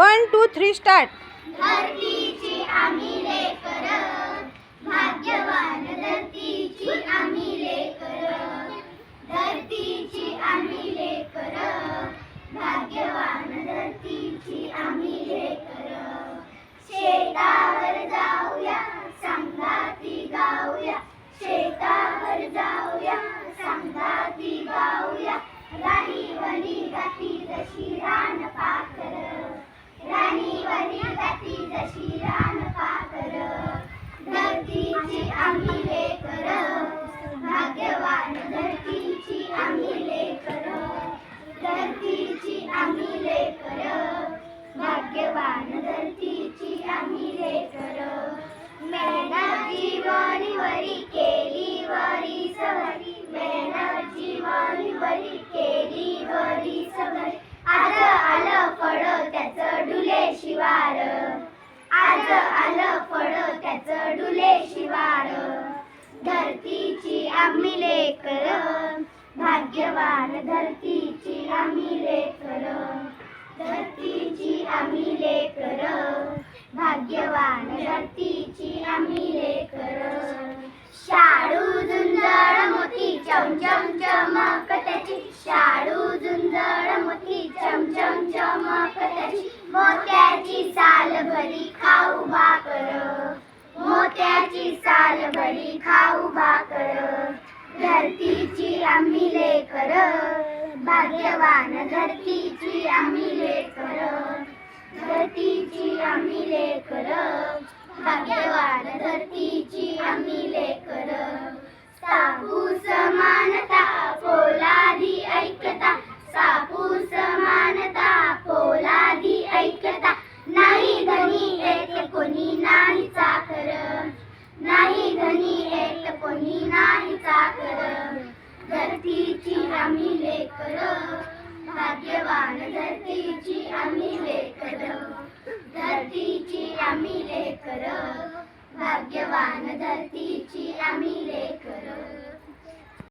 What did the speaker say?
One two three start धरतीची आम्ही लेकर भाग्यवान धरतीची वणी लेकर. धरतीची आम्ही भाग्यवान धरतीची आम्ही लेकर वरी केली वरी केली आज आलं फळ त्याचं डुले शिवार. आज आलं फळ त्याचं डुले शिवार. धरतीची आम्ही लेकर भाग्यवान धरती धरतीची आम्ही लेकर. शाळू झुंजळ मोती चमचम चमक त्याची शाळू झुंजळ मोती चमचम चमक त्याची मोत्याची साल भरी खाऊ भाकर. मोत्याची साल भरी खाऊ भाकर. धरतीची आम्ही लेकर. भाग्यवान धरतीची धरतीची आम्ही लेकर. सापू समानता पोलादी ऐकता. सापू समानता पोलादी ऐकता. नाही धनी एक कोणी नाही चाकर. नाही धनी एक कोणी नाही चाकर. धरतीची भाग्यवान धरतीची आम्ही लेकर